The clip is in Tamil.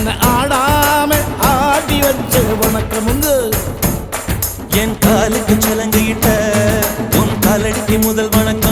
என்ன ஆடாம ஆடி வச்ச முந்து என் காலுக்கு சலங்கையிட்ட உன் காலடிக்கு முதல் வணக்கம்.